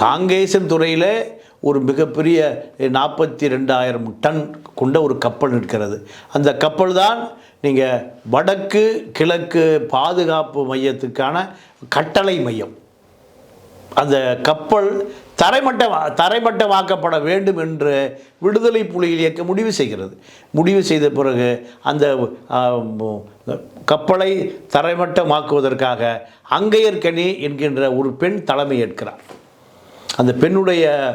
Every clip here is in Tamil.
காங்கேசன் துறையில் ஒரு மிகப்பெரிய நாற்பத்தி ரெண்டாயிரம் டன் கொண்ட ஒரு கப்பல் இருக்கிறது அந்த கப்பல் தான் நீங்கள் வடக்கு கிழக்கு பாதுகாப்பு மையத்துக்கான கட்டளை மையம். அந்த கப்பல் தரைமட்டம் தரைமட்டமாக்கப்பட வேண்டும் என்று விடுதலை புலிகள் இயக்க முடிவு செய்கிறது. முடிவு செய்த பிறகு அந்த கப்பலை தரைமட்டமாக்குவதற்காக அங்கையர்கனி என்கின்ற ஒரு பெண் தலைமை ஏற்கிறார். அந்த பெண்ணுடைய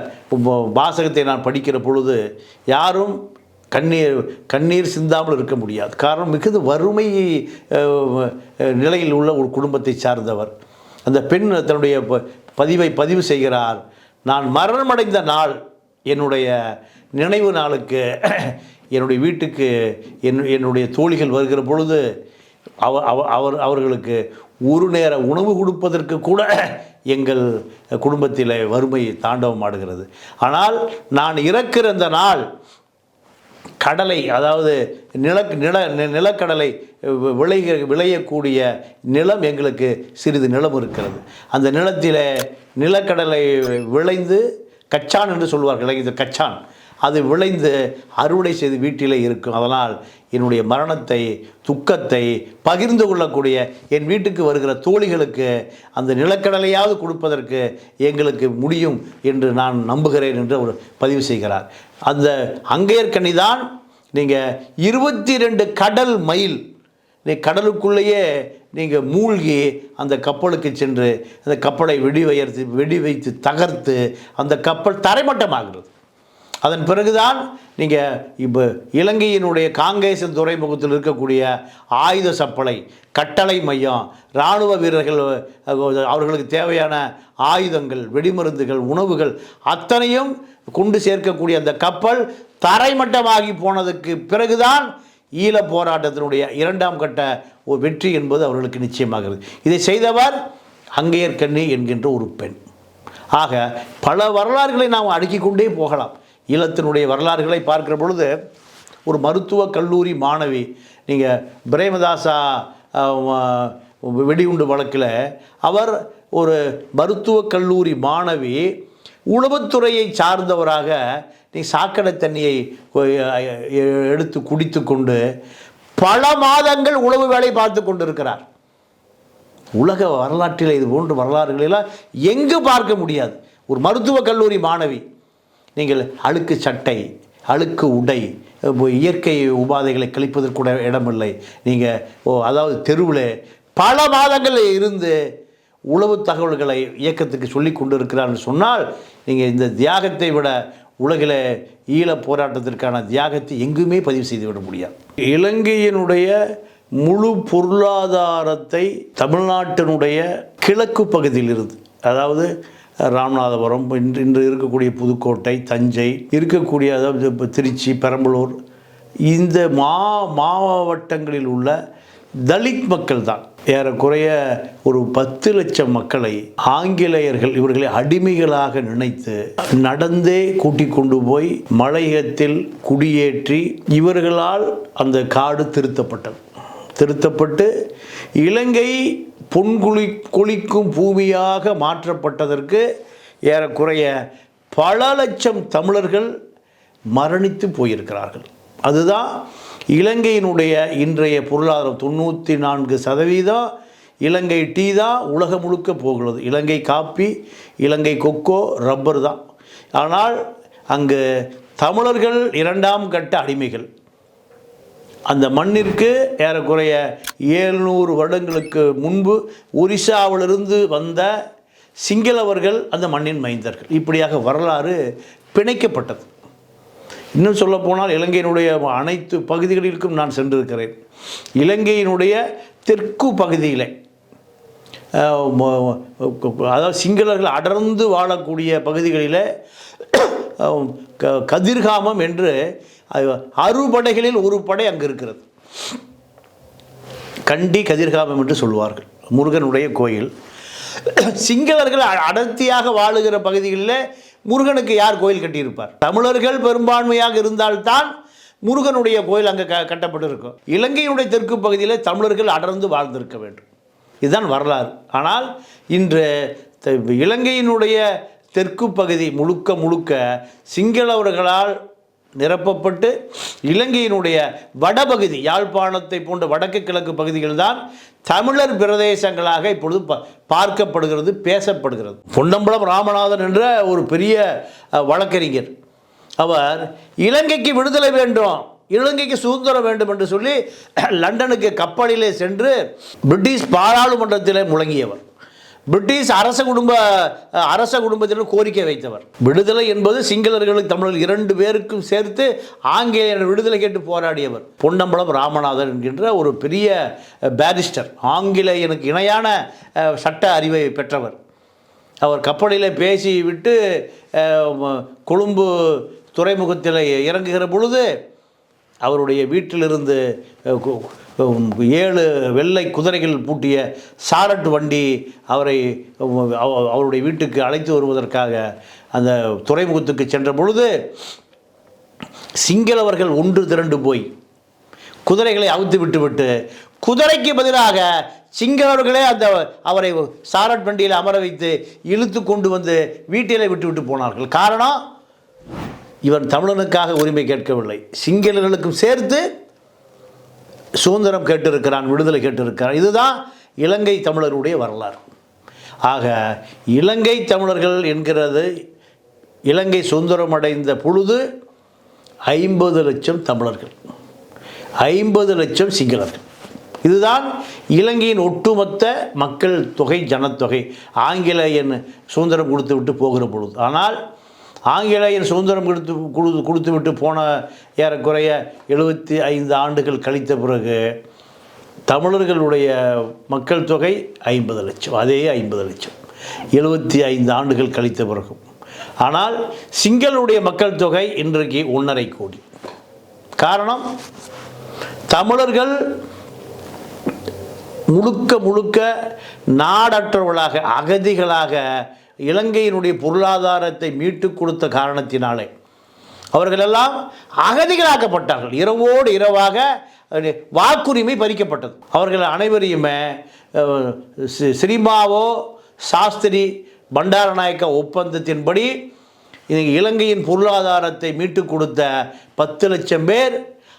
வாசகத்தை நான் படிக்கிற பொழுது யாரும் கண்ணீர் கண்ணீர் சிந்தாமல் இருக்க முடியாது. காரணம் மிகுந்த வறுமை நிலையில் உள்ள ஒரு குடும்பத்தை சார்ந்தவர். அந்த பெண் தன்னுடைய ப- பதிவை பதிவு செய்கிறார். நான் மரணமடைந்த நாள் என்னுடைய நினைவு நாளுக்கு என்னுடைய வீட்டுக்கு என் என்னுடைய தோழிகள் வருகிற பொழுது அவ அவ அவர் அவர்களுக்கு ஒரு நேர உணவு கொடுப்பதற்கு கூட எங்கள் குடும்பத்தில் வறுமை தாண்டவம் ஆடுகிறது. ஆனால் நான் இறக்கிற அந்த நாள் கடலை அதாவது நில நில நி- நிலக்கடலை விளைய விளையக்கூடிய நிலம் எங்களுக்கு சிறிது நிலம் இருக்கிறது. அந்த நிலத்தில் நிலக்கடலை விளைந்து கச்சான் என்று சொல்வார்கள். இது கச்சான். அது விளைந்து அறுவடை செய்து வீட்டிலே இருக்கும். அதனால் என்னுடைய மரணத்தை துக்கத்தை பகிர்ந்து கொள்ளக்கூடிய என் வீட்டுக்கு வருகிற தோழிகளுக்கு அந்த நிலக்கடலையாவது கொடுப்பதற்கு எங்களுக்கு முடியும் என்று நான் நம்புகிறேன் என்று அவர் பதிவு செய்கிறார். அந்த அங்கையர்கனி தான் நீங்கள் இருபத்தி ரெண்டு கடல் மைல் நீ கடலுக்குள்ளேயே நீங்கள் மூழ்கி அந்த கப்பலுக்கு சென்று அந்த கப்பலை வெடி வைத்து வெடி வைத்து தகர்த்து அந்த கப்பல் தரைமட்டமாகிறது. அதன் பிறகுதான் நீங்கள் இப்போ இலங்கையினுடைய காங்கேசன் துறைமுகத்தில் இருக்கக்கூடிய ஆயுத சப்பளை கட்டளை மையம் இராணுவ வீரர்கள் அவர்களுக்கு தேவையான ஆயுதங்கள் வெடிமருந்துகள் உணவுகள் அத்தனையும் கொண்டு சேர்க்கக்கூடிய அந்த கப்பல் தரைமட்டமாகி போனதுக்கு பிறகுதான் ஈழ போராட்டத்தினுடைய இரண்டாம் கட்ட ஒரு வெற்றி என்பது அவர்களுக்கு நிச்சயமாகிறது. இதை செய்தவர் அங்கையர்கண்ணி என்கின்ற ஒரு பெண். ஆக பல வரலாறுகளை நாம் அடுக்கிக்கொண்டே போகலாம். ஈழத்தினுடைய வரலாறுகளை பார்க்குற பொழுது ஒரு மருத்துவக் கல்லூரி மாணவி நீங்கள் பிரேமதாசா வெடிகுண்டு வழக்கில் அவர் ஒரு மருத்துவக் கல்லூரி மாணவி உளவுத்துறையை சார்ந்தவராக நீ சாக்கடை தண்ணியை எடுத்து குடித்து கொண்டு பல மாதங்கள் உளவு வேலை பார்த்து கொண்டிருக்கிறார். உலக வரலாற்றில் இது போன்ற வரலாறுகளெல்லாம் எங்கு பார்க்க முடியாது. ஒரு மருத்துவக் கல்லூரி மாணவி நீங்கள் அழுக்கு சட்டை அழுக்கு உடை இயற்கை உபாதைகளை கழிப்பதற்கு இடமில்லை. நீங்கள் ஓ அதாவது தெருவில் பல மாதங்களில் இருந்து உளவு தகவல்களை இயக்கத்துக்கு சொல்லி கொண்டு இருக்கிறான்னு சொன்னால் நீங்கள் இந்த தியாகத்தை விட உலகில் ஈழ போராட்டத்திற்கான தியாகத்தை எங்குமே பதிவு செய்து விட முடியாது. இலங்கையினுடைய முழு பொருளாதாரத்தை தமிழ்நாட்டினுடைய கிழக்கு பகுதியில் இருந்து அதாவது ராமநாதபுரம் இன்று இன்று இருக்கக்கூடிய புதுக்கோட்டை தஞ்சை இருக்கக்கூடிய அதாவது இப்போ திருச்சி பெரம்பலூர் இந்த மா மாவட்டங்களில் உள்ள தலித் மக்கள் தான். ஏறக்குறைய ஒரு பத்து லட்சம் மக்களை ஆங்கிலேயர்கள் இவர்களை அடிமைகளாக நினைத்து நடந்தே கூட்டி கொண்டு போய் மலையகத்தில் குடியேற்றி இவர்களால் அந்த காடு திருத்தப்பட்டது. திருத்தப்பட்டு இலங்கை பொன்குளி குளிக்கும் பூமியாக மாற்றப்பட்டதற்கு ஏறக்குறைய பல லட்சம் தமிழர்கள் மரணித்து போயிருக்கிறார்கள். அதுதான் இலங்கையினுடைய இன்றைய பொருளாதாரம். தொண்ணூற்றி நான்கு சதவீதம் இலங்கை டீ தான் உலகம் முழுக்க போகிறது. Ilangai coffee Ilangai cocoa rubber தான். ஆனால் அங்கு தமிழர்கள் இரண்டாம் கட்ட அடிமைகள். அந்த மண்ணிற்கு ஏறக்குறைய ஏழ்நூறு வருடங்களுக்கு முன்பு ஒரிசாவிலிருந்து வந்த சிங்களவர்கள் அந்த மண்ணின் மைந்தர்கள். இப்படியாக வரலாறு பிணைக்கப்பட்டது. இன்னும் சொல்லப்போனால் இலங்கையினுடைய அனைத்து பகுதிகளிலும் நான் சென்றிருக்கிறேன். இலங்கையினுடைய தெற்கு பகுதியில் அதாவது சிங்களர்கள் அடர்ந்து வாழக்கூடிய பகுதிகளில் க- கதிர்காமம் என்று அறுபடைகளில் ஒரு படை அங்கு இருக்கிறது. கண்டி கதிர்காமம் என்று சொல்வார்கள் முருகனுடைய கோயில். சிங்களர்கள் அ- அடர்த்தியாக வாழுகிற பகுதிகளில் முருகனுக்கு யார் கோயில் கட்டியிருப்பார்? தமிழர்கள் பெரும்பான்மையாக இருந்தால்தான் முருகனுடைய கோயில் அங்கே க கட்டப்பட்டிருக்கும். இலங்கையினுடைய தெற்கு பகுதியில் தமிழர்கள் அடர்ந்து வாழ்ந்திருக்க வேண்டும். இதுதான் வரலாறு. ஆனால் இன்று த- இலங்கையினுடைய தெற்கு பகுதி முழுக்க முழுக்க சிங்களவர்களால் நிரப்பப்பட்டு இலங்கையினுடைய வடபகுதி யாழ்ப்பாணத்தை போன்ற வடக்கு கிழக்கு பகுதிகள்தான் தமிழர் பிரதேசங்களாக இப்பொழுது ப- பார்க்கப்படுகிறது பேசப்படுகிறது. பொன்னம்பலம் ராமநாதன் என்ற ஒரு பெரிய வழக்கறிஞர். அவர் இலங்கைக்கு விடுதலை வேண்டும் இலங்கைக்கு சுதந்திரம் வேண்டும் என்று சொல்லி லண்டனுக்கு கப்பலிலே சென்று பிரிட்டிஷ் பாராளுமன்றத்திலே முழங்கியவர். பிரிட்டிஷ் அரச குடும்ப அரச குடும்பத்தினர் கோரிக்கை வைத்தவர். விடுதலை என்பது சிங்களர்களுக்கு தமிழர்கள் இரண்டு பேருக்கும் சேர்த்து ஆங்கிலேயர் விடுதலை கேட்டு போராடியவர். பொன்னம்பலம் ராமநாதன் என்கின்ற ஒரு பெரிய பேரிஸ்டர் ஆங்கிலேயனுக்கு இணையான சட்ட அறிவை பெற்றவர். அவர் கப்பலில் பேசி விட்டு கொழும்பு துறைமுகத்தில் இறங்குகிற பொழுது அவருடைய வீட்டிலிருந்து கு- ஏழு வெள்ளை குதிரைகள் பூட்டிய சாரட் வண்டி அவரை அவ- அவருடைய வீட்டுக்கு அழைத்து வருவதற்காக அந்த துறைமுகத்துக்கு சென்ற பொழுது சிங்களவர்கள் ஒன்று திரண்டு போய் குதிரைகளை அவுத்து விட்டுவிட்டு குதிரைக்கு பதிலாக சிங்களவர்களே அந்த அவரை சாரட் வண்டியில் அமர வைத்து இழுத்து கொண்டு வந்து வீட்டிலே விட்டுவிட்டு போனார்கள். காரணம் இவன் தமிழனுக்காக உரிமை கேட்கவில்லை. சிங்களர்களுக்கும் சேர்த்து சுதந்திரம் கேட்டிருக்கிறான் விடுதலை கேட்டிருக்கிறான். இதுதான் இலங்கை தமிழருடைய வரலாறு. ஆக இலங்கை தமிழர்கள் என்கிறது இலங்கை சுதந்திரம் அடைந்த பொழுது ஐம்பது லட்சம் தமிழர்கள் ஐம்பது லட்சம் சிங்களர்கள். இதுதான் இலங்கையின் ஒட்டுமொத்த மக்கள் தொகை ஜனத்தொகை. ஆங்கிலேயன் சுதந்திரம் கொடுத்து விட்டு போகிற பொழுது. ஆனால் ஆங்கிலேயன் சுதந்திரம் கொடுத்து கொடு- கொடுத்து விட்டு போன ஏறக்குறைய எழுபத்தி ஐந்து ஆண்டுகள் கழித்த பிறகு தமிழர்களுடைய மக்கள் தொகை ஐம்பது லட்சம் அதே ஐம்பது லட்சம். எழுபத்தி ஐந்து ஆண்டுகள் கழித்த பிறகும் ஆனால் சிங்களுடைய மக்கள் தொகை இன்றைக்கு ஒன்றரை கோடி. காரணம் தமிழர்கள் முழுக்க முழுக்க நாடற்றவர்களாக அகதிகளாக இலங்கையினுடைய பொருளாதாரத்தை மீட்டுக் கொடுத்த காரணத்தினாலே அவர்களெல்லாம் அகதிகளாக்கப்பட்டார்கள். இரவோடு இரவாக வாக்குரிமை பறிக்கப்பட்டது. அவர்கள் அனைவரையுமே சினிமாவோ சிரிமாவோ சாஸ்திரி பண்டாரநாயக்க ஒப்பந்தத்தின்படி இலங்கையின் பொருளாதாரத்தை மீட்டுக் கொடுத்த பத்து லட்சம் பேர்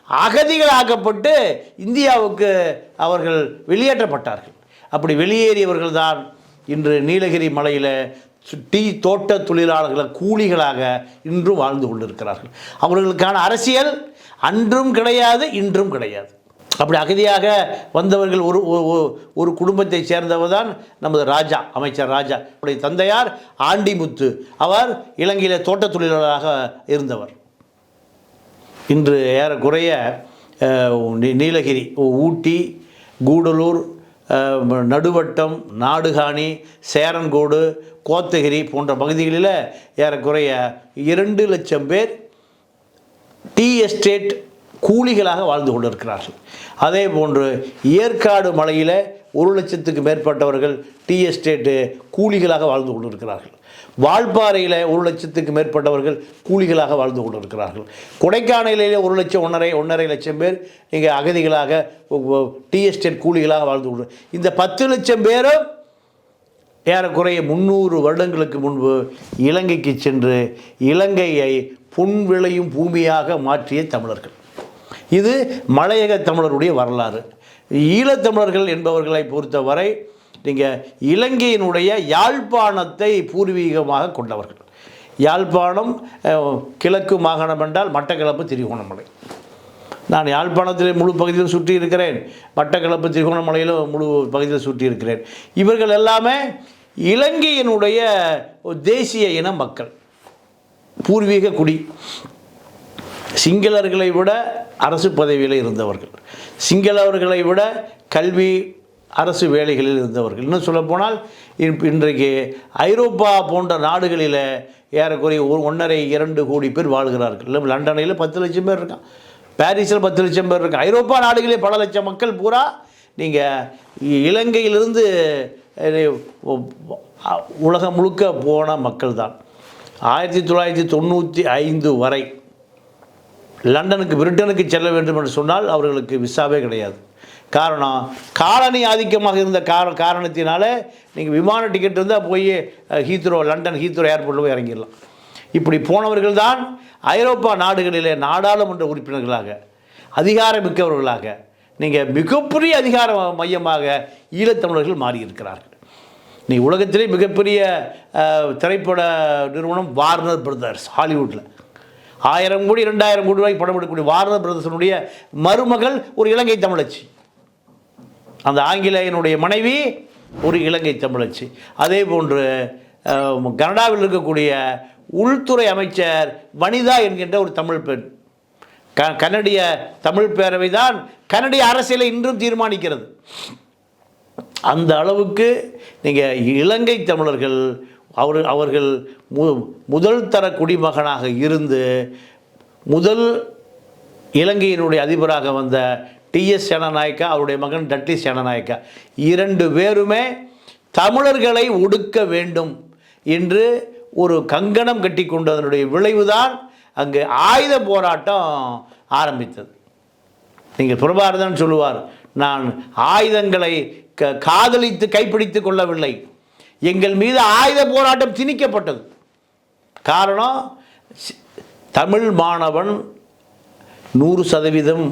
அகதிகளாக்கப்பட்டு இந்தியாவுக்கு அவர்கள் வெளியேற்றப்பட்டார்கள். அப்படி வெளியேறியவர்கள்தான் இன்று நீலகிரி மலையில் டீ தோட்ட தொழிலாளர்களை கூலிகளாக இன்றும் வாழ்ந்து கொண்டிருக்கிறார்கள். அவர்களுக்கான அரசியல் அன்றும் கிடையாது இன்றும் கிடையாது. அப்படி அகதியாக வந்தவர்கள் ஒரு ஒரு- குடும்பத்தை சேர்ந்தவர் தான் நமது ராஜா அமைச்சர் ராஜா. அவருடைய தந்தையார் ஆண்டிமுத்து. அவர் இலங்கையில் தோட்ட தொழிலாளராக இருந்தவர். இன்று ஏறக்குறைய நீலகிரி ஊட்டி கூடலூர் நடுவட்டம் நாடுகாணி சேரன்கோடு கோத்தகிரி போன்ற பகுதிகளில் ஏறக்குறைய இரண்டு லட்சம் பேர் டீ எஸ்டேட் கூலிகளாக வாழ்ந்து கொண்டிருக்கிறார்கள். அதே போன்று ஏற்காடு மலையில் ஒரு லட்சத்துக்கு மேற்பட்டவர்கள் டீ எஸ்டேட்டு கூலிகளாக வாழ்ந்து கொண்டிருக்கிறார்கள். வால்பாறையில் ஒரு லட்சத்துக்கு மேற்பட்டவர்கள் கூலிகளாக வாழ்ந்து கொண்டிருக்கிறார்கள். கொடைக்கானலில் ஒரு லட்சம் ஒன்றரை ஒன்றரை லட்சம் பேர் இங்கே அகதிகளாக டீ எஸ்டேட் கூலிகளாக வாழ்ந்து கொண்டு இந்த பத்து லட்சம் பேரும் ஏறக்குறைய முந்நூறு வருடங்களுக்கு முன்பு இலங்கைக்கு சென்று இலங்கையை புன் விளையும் பூமியாக மாற்றிய தமிழர்கள். இது மலையக தமிழருடைய வரலாறு. ஈழத்தமிழர்கள் என்பவர்களை பொறுத்தவரை நீங்கள் இலங்கையினுடைய யாழ்ப்பாணத்தை பூர்வீகமாக கொண்டவர்கள். யாழ்ப்பாணம் கிழக்கு மாகாணம் என்றால் மட்டக்களப்பு திரிகோணமலை. நான் யாழ்ப்பாணத்தில் முழு பகுதியில் சுற்றி இருக்கிறேன். மட்டக்களப்பு திருகோணமலையிலும் முழு பகுதியில் சுற்றி இருக்கிறேன். இவர்கள் எல்லாமே இலங்கையினுடைய தேசிய இன மக்கள். பூர்வீக குடி. சிங்களர்களை விட அரசு பதவியில் இருந்தவர்கள். சிங்களவர்களை விட கல்வி அரசு வேலைகளில் இருந்தவர்கள். இன்னும் சொல்லப்போனால் இன்- இன்றைக்கு ஐரோப்பா போன்ற நாடுகளில் ஏறக்குறைய ஒரு ஒன்றரை இரண்டு கோடி பேர் வாழ்கிறார்கள். இல்லை லண்டனில் பத்து லட்சம் பேர் இருக்கான் பாரிஸில் பத்து லட்சம் பேர் இருக்கான் ஐரோப்பா நாடுகளில் பல லட்சம் மக்கள் பூரா நீங்கள் இலங்கையிலிருந்து உலகம் முழுக்க போன மக்கள் தான். ஆயிரத்தி தொள்ளாயிரத்தி தொண்ணூற்றி ஐந்து வரை லண்டனுக்கு பிரிட்டனுக்கு செல்ல வேண்டும் என்று சொன்னால் அவர்களுக்கு விசாவே கிடையாது. காரணம் காலனி ஆதிக்கமாக இருந்த கார காரணத்தினால நீங்கள் விமான டிக்கெட் இருந்தால் போய் ஹீத்ரோ லண்டன் ஹீத்ரோ ஏர்போர்ட்டில் போய் இறங்கிடலாம். இப்படி போனவர்கள் தான் ஐரோப்பா நாடுகளிலே நாடாளுமன்ற உறுப்பினர்களாக அதிகாரமிக்கவர்களாக நீங்கள் மிகப்பெரிய அதிகார மையமாக ஈழத்தமிழர்கள் மாறியிருக்கிறார்கள். நீ உலகத்திலே மிகப்பெரிய திரைப்பட நிறுவனம் வார்னர் பிரதர்ஸ் ஹாலிவுட்டில் ஆயிரம் கோடி ரெண்டாயிரம் கோடி ரூபாய் படம் எடுக்கக்கூடிய வார்னர் பிரதர்ஸனுடைய மருமகள் ஒரு இலங்கை தமிழச்சி. அந்த ஆங்கிலேயனுடைய மனைவி ஒரு இலங்கை தமிழச்சி. அதே போன்று கனடாவில் இருக்கக்கூடிய உள்துறை அமைச்சர் வனிதா என்கின்ற ஒரு தமிழ் பெண். க கன்னடிய தமிழ் பேரவை தான் கனடிய அரசியலை இன்றும் தீர்மானிக்கிறது. அந்த அளவுக்கு நீங்கள் இலங்கை தமிழர்கள் அவர் அவர்கள் மு முதல் தர குடிமகனாக இருந்து முதல் இலங்கையினுடைய அதிபராக வந்த டிஎஸ் சேனநாயக்கா அவருடைய மகன் டட்லி சேனநாயக்கா. இரண்டு பேருமே தமிழர்களை ஒடுக்க வேண்டும் என்று ஒரு கங்கணம் கட்டி கொண்டதனுடைய விளைவுதான் அங்கு ஆயுத போராட்டம் ஆரம்பித்தது. நீங்கள் பிரபாரதன் சொல்லுவார் நான் ஆயுதங்களை க காதலித்து கைப்பிடித்து கொள்ளவில்லை. எங்கள் மீது ஆயுத போராட்டம் திணிக்கப்பட்டது. காரணம் தமிழ் மாணவன் நூறு சதவீதம்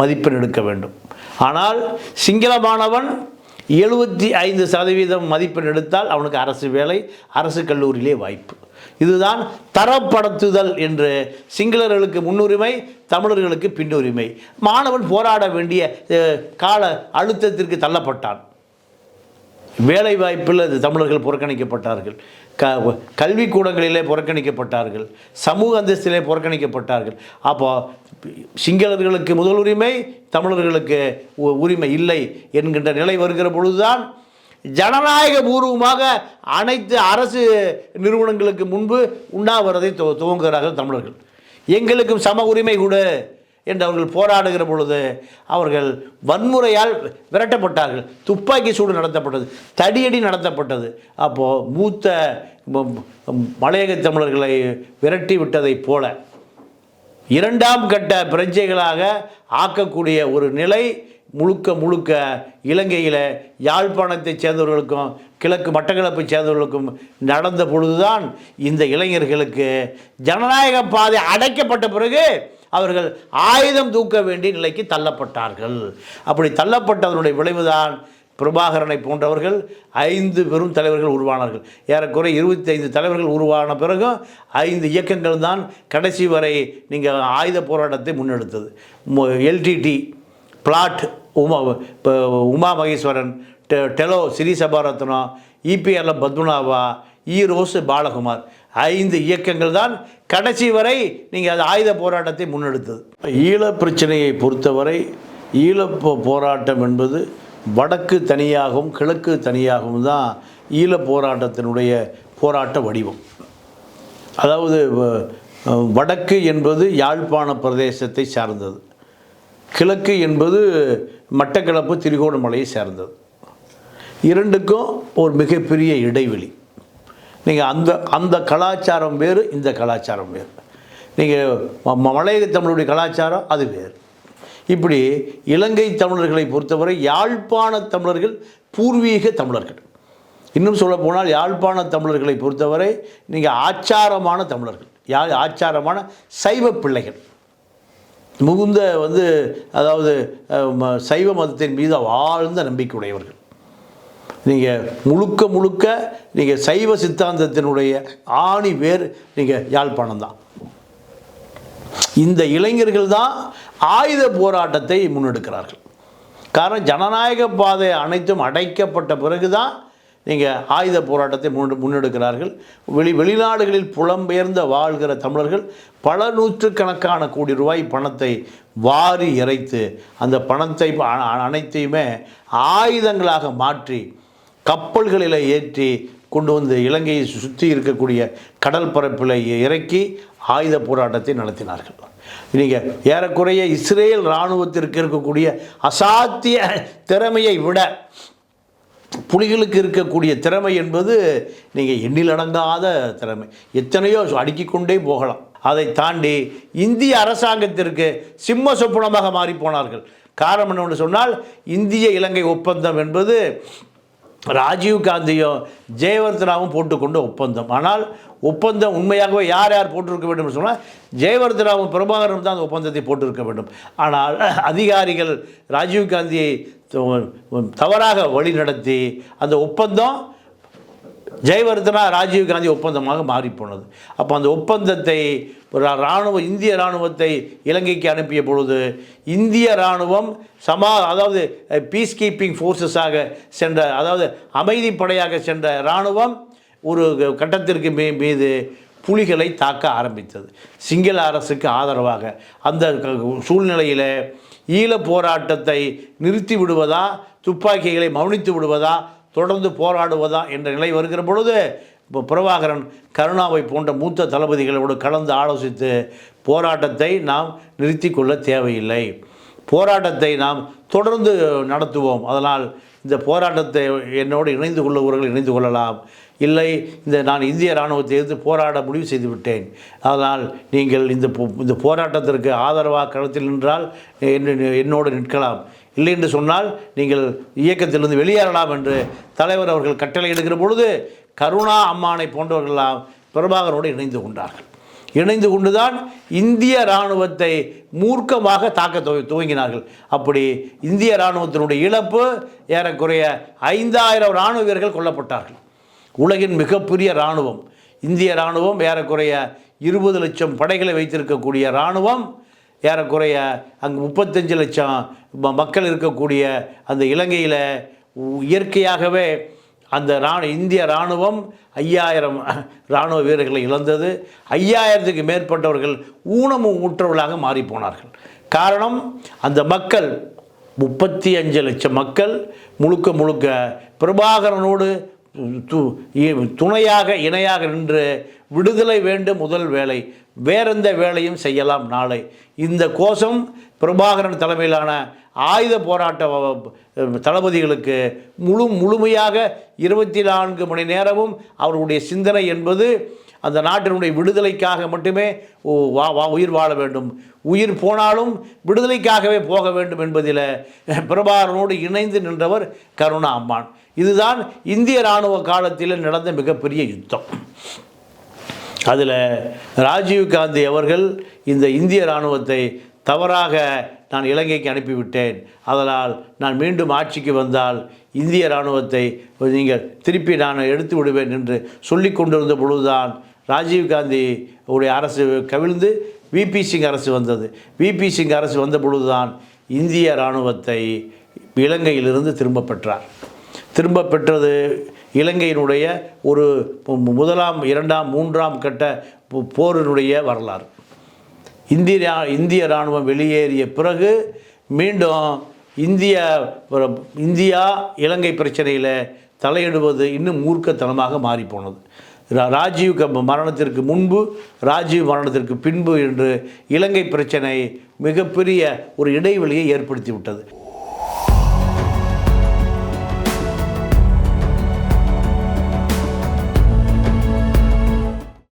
மதிப்பெண் எடுக்க வேண்டும். ஆனால் சிங்கள மாணவன் எழுபத்தி ஐந்து சதவீதம் மதிப்பெண் எடுத்தால் அவனுக்கு அரசு வேலை அரசு கல்லூரியிலே வாய்ப்பு. இதுதான் தரப்படுத்துதல் என்று சிங்களர்களுக்கு முன்னுரிமை தமிழர்களுக்கு பின்னுரிமை. மாணவன் போராட வேண்டிய கால அழுத்தத்திற்கு தள்ளப்பட்டான். வேலை வாய்ப்பில் அது தமிழர்கள் புறக்கணிக்கப்பட்டார்கள். க கல்விக்கூடங்களிலே புறக்கணிக்கப்பட்டார்கள். சமூக அந்தஸ்திலே புறக்கணிக்கப்பட்டார்கள். அப்போ சிங்களர்களுக்கு முதல் உரிமை தமிழர்களுக்கு உ- உரிமை இல்லை என்கின்ற நிலை வருகிற பொழுதுதான் ஜனநாயக பூர்வமாக அனைத்து அரசு நிறுவனங்களுக்கு முன்பு உண்ணாவிரதை துவங்குகிறார்கள் தமிழர்கள். எங்களுக்கும் சம உரிமை கொடு. என்று அவர்கள் போராடுகிற பொழுது அவர்கள் வன்முறையால் விரட்டப்பட்டார்கள். துப்பாக்கி சூடு நடத்தப்பட்டது தடியடி நடத்தப்பட்டது. அப்போது மூத்த மலையக தமிழர்களை விரட்டி விட்டதைப் போல இரண்டாம் கட்ட பிரஜைகளாக ஆக்கக்கூடிய ஒரு நிலை முழுக்க முழுக்க இலங்கையில் யாழ்ப்பாணத்தைச் சேர்ந்தவர்களுக்கும் கிழக்கு மட்டக்களப்பை சேர்ந்தவர்களுக்கும் நடந்த பொழுதுதான் இந்த இளைஞர்களுக்கு ஜனநாயக பாதை அடைக்கப்பட்ட பிறகு அவர்கள் ஆயுதம் தூக்க வேண்டிய நிலைக்கு தள்ளப்பட்டார்கள். அப்படி தள்ளப்பட்டதனுடைய விளைவுதான் பிரபாகரனை போன்றவர்கள் ஐந்து பெரும் தலைவர்கள் உருவானார்கள். ஏறக்குறைய இருபத்தி ஐந்து தலைவர்கள் உருவான பிறகும் ஐந்து இயக்கங்கள் தான் கடைசி வரை நீங்கள் ஆயுத போராட்டத்தை முன்னெடுத்தது. எல்டிடி பிளாட் உமா இப்போ உமா மகேஸ்வரன் டெ டெலோ சிறீ சபாரத்னம் இபிஆர்ல பத்மநாபா ஈரோஸ் பாலகுமார். ஐந்து இயக்கங்கள் தான் கடைசி வரை நீங்கள் அது ஆயுத போராட்டத்தை முன்னெடுத்தது. ஈழ பிரச்சனையை பொறுத்தவரை ஈழ போராட்டம் என்பது வடக்கு தனியாகவும் கிழக்கு தனியாகவும் தான் ஈழ போராட்டத்தினுடைய போராட்ட வடிவம். அதாவது வ- வடக்கு என்பது யாழ்ப்பாண பிரதேசத்தை சார்ந்தது. கிழக்கு என்பது மட்டக்களப்பு திரிகோணமலையை சார்ந்தது. இரண்டுக்கும் ஒரு மிகப்பெரிய இடைவெளி. நீங்கள் அந்த அந்த கலாச்சாரம் வேறு இந்த கலாச்சாரம் வேறு. நீங்கள் மலையக தமிழுடைய கலாச்சாரம் அது வேறு. இப்படி இலங்கை தமிழர்களை பொறுத்தவரை யாழ்ப்பாண தமிழர்கள் பூர்வீக தமிழர்கள். இன்னும் சொல்லப்போனால் யாழ்ப்பாண தமிழர்களை பொறுத்தவரை நீங்கள் ஆச்சாரமான தமிழர்கள். யா ஆச்சாரமான சைவ பிள்ளைகள். முகுந்த வந்து அதாவது ம- சைவ மதத்தின் மீது ஆழ்ந்த நம்பிக்கையுடையவர்கள் நீங்கள் முழுக்க முழுக்க நீங்கள் சைவ சித்தாந்தத்தினுடைய ஆணி பேர் நீங்கள் யாழ்ப்பாணம் தான். இந்த இளைஞர்கள் தான் ஆயுத போராட்டத்தை முன்னெடுக்கிறார்கள். காரணம் ஜனநாயக பாதை அனைத்தும் அடைக்கப்பட்ட பிறகு தான் நீங்கள் ஆயுத போராட்டத்தை முன் முன்னெடுக்கிறார்கள். வெளி வெளிநாடுகளில் புலம்பெயர்ந்த வாழ்கிற தமிழர்கள் பல நூற்றுக்கணக்கான கோடி ரூபாய் பணத்தை வாரி இறைத்து அந்த பணத்தை அனைத்தையுமே ஆயுதங்களாக மாற்றி கப்பல்களில் ஏற்றி கொண்டு வந்து இலங்கையை சுற்றி இருக்கக்கூடிய கடல் பரப்பில் இறக்கி ஆயுத போராட்டத்தை நடத்தினார்கள். நீங்கள் ஏறக்குறைய இஸ்ரேல் இராணுவத்திற்கு இருக்கக்கூடிய அசாத்திய திறமையை விட புலிகளுக்கு இருக்கக்கூடிய திறமை என்பது நீங்கள் எண்ணிலடங்காத திறமை. எத்தனையோ அடுக்கி கொண்டே போகலாம். அதை தாண்டி இந்திய அரசாங்கத்திற்கு சிம்ம சொப்பனமாக மாறிப்போனார்கள். காரணம் என்னவென்று சொன்னால் இந்திய இலங்கை ஒப்பந்தம் என்பது ராஜீவ் காந்தியும் ஜெயவர்தனாவும் போட்டுக்கொண்ட ஒப்பந்தம். ஆனால் ஒப்பந்தம் உண்மையாகவே யார் யார் போட்டிருக்க வேண்டும் என்று சொன்னால் ஜெயவர்தனாவும் பிரபாகரனும் தான் அந்த ஒப்பந்தத்தை போட்டிருக்க வேண்டும். ஆனால் அதிகாரிகள் ராஜீவ் காந்தியை தவறாக வழிநடத்தி அந்த ஒப்பந்தம் ஜெயவர்தனா ராஜீவ் காந்தி ஒப்பந்தமாக மாறிப்போனது. அப்போ அந்த ஒப்பந்தத்தை ஒரு இராணுவ இந்திய இராணுவத்தை இலங்கைக்கு அனுப்பிய பொழுது இந்திய இராணுவம் சமா அதாவது பீஸ் கீப்பிங் ஃபோர்ஸஸாக சென்ற அதாவது அமைதிப்படையாக சென்ற இராணுவம் ஒரு கட்டத்திற்கு மீ மீது புலிகளை தாக்க ஆரம்பித்தது. சிங்கள அரசுக்கு ஆதரவாக. அந்த க- சூழ்நிலையில் ஈழப் போராட்டத்தை நிறுத்தி விடுவதா துப்பாக்கிகளை மௌனித்து விடுவதா தொடர்ந்து போராடுவதா என்ற நிலை வருகிற பொழுது இப்போ பிரபாகரன் கருணாவை போன்ற மூத்த தளபதிகளோடு கலந்து ஆலோசித்து போராட்டத்தை நாம் நிறுத்தி கொள்ள தேவையில்லை. போராட்டத்தை நாம் தொடர்ந்து நடத்துவோம். அதனால் இந்த போராட்டத்தை என்னோடு இணைந்து கொள்ளுபவர்கள் இணைந்து கொள்ளலாம். இல்லை இந்த நான் இந்திய இராணுவத்தை எதிர்த்து போராட முடிவு செய்துவிட்டேன் அதனால் நீங்கள் இந்த போ- இந்த போராட்டத்திற்கு ஆதரவாக களத்தில் நின்றால் என்ன- என்னோடு நிற்கலாம். இல்லை என்று சொன்னால் நீங்கள் இயக்கத்திலிருந்து வெளியேறலாம் என்று தலைவர் அவர்கள் கட்டளை எடுக்கிற பொழுது கருணா அம்மானை போன்றவர்களெல்லாம் பிரபாகரோடு இணைந்து கொண்டார்கள். இணைந்து கொண்டுதான் இந்திய இராணுவத்தை மூர்க்கமாக தாக்க துவங்கினார்கள். அப்படி இந்திய இராணுவத்தினுடைய இழப்பு ஏறக்குறைய ஐந்தாயிரம் இராணுவ வீரர்கள் கொல்லப்பட்டார்கள். உலகின் மிகப்பெரிய இராணுவம். இந்திய இராணுவம் ஏறக்குறைய இருபது லட்சம் படைகளை வைத்திருக்கக்கூடிய இராணுவம் ஏறக்குறைய அங்கே முப்பத்தஞ்சு லட்சம் ம- மக்கள் இருக்கக்கூடிய அந்த இலங்கையில் இயற்கையாகவே அந்த இராணு இந்திய இராணுவம் ஐயாயிரம் இராணுவ வீரர்களை இழந்தது. ஐயாயிரத்துக்கு மேற்பட்டவர்கள் ஊனமும் ஊற்றவர்களாக மாறிப்போனார்கள் காரணம் அந்த மக்கள் முப்பத்தி அஞ்சு லட்சம் மக்கள் முழுக்க முழுக்க பிரபாகரனோடு துணையாக இணையாக நின்று விடுதலை வேண்டும் முதல் வேலை. வேறெந்த வேலையும் செய்யலாம் நாளை. இந்த கோஷம் பிரபாகரன் தலைமையிலான ஆயுத போராட்ட வ- தளபதிகளுக்கு முழு முழுமையாக இருபத்தி நான்கு மணி நேரமும் அவர்களுடைய சிந்தனை என்பது அந்த நாட்டினுடைய விடுதலைக்காக மட்டுமே வா வா உயிர் வாழ வேண்டும். உயிர் போனாலும் விடுதலைக்காகவே போக வேண்டும் என்பதில் பிரபாரனோடு இணைந்து நின்றவர் கருணா அம்மான். இதுதான் இந்திய இராணுவ காலத்தில் நடந்த மிகப்பெரிய யுத்தம். அதில் ராஜீவ் காந்தி அவர்கள் இந்த இந்திய இராணுவத்தை தவறாக நான் இலங்கைக்கு அனுப்பிவிட்டேன். அதனால் நான் மீண்டும் ஆட்சிக்கு வந்தால் இந்திய இராணுவத்தை நீங்கள் திருப்பி நான் எடுத்து விடுவேன் என்று சொல்லி கொண்டிருந்த பொழுதுதான் ராஜீவ்காந்தி உடைய அரசு கவிழ்ந்து விபி சிங் அரசு வந்தது. விபி சிங் அரசு வந்த பொழுதுதான் இந்திய இராணுவத்தை இலங்கையிலிருந்து திரும்ப பெற்றார். திரும்ப பெற்றது இலங்கையினுடைய ஒரு முதலாம் இரண்டாம் மூன்றாம் கட்ட போ- போரினுடைய வரலாறு. இந்திய ரா- இந்திய இராணுவம் வெளியேறிய பிறகு மீண்டும் இந்திய இந்தியா இலங்கை பிரச்சனையில் தலையிடுவது இன்னும் மூர்க்கத்தனமாக மாறிப்போனது. ராஜீவ் மரணத்திற்கு முன்பு ராஜீவ் மரணத்திற்கு பின்பு என்று இலங்கை பிரச்சனை மிகப்பெரிய ஒரு இடைவெளியை ஏற்படுத்தி விட்டது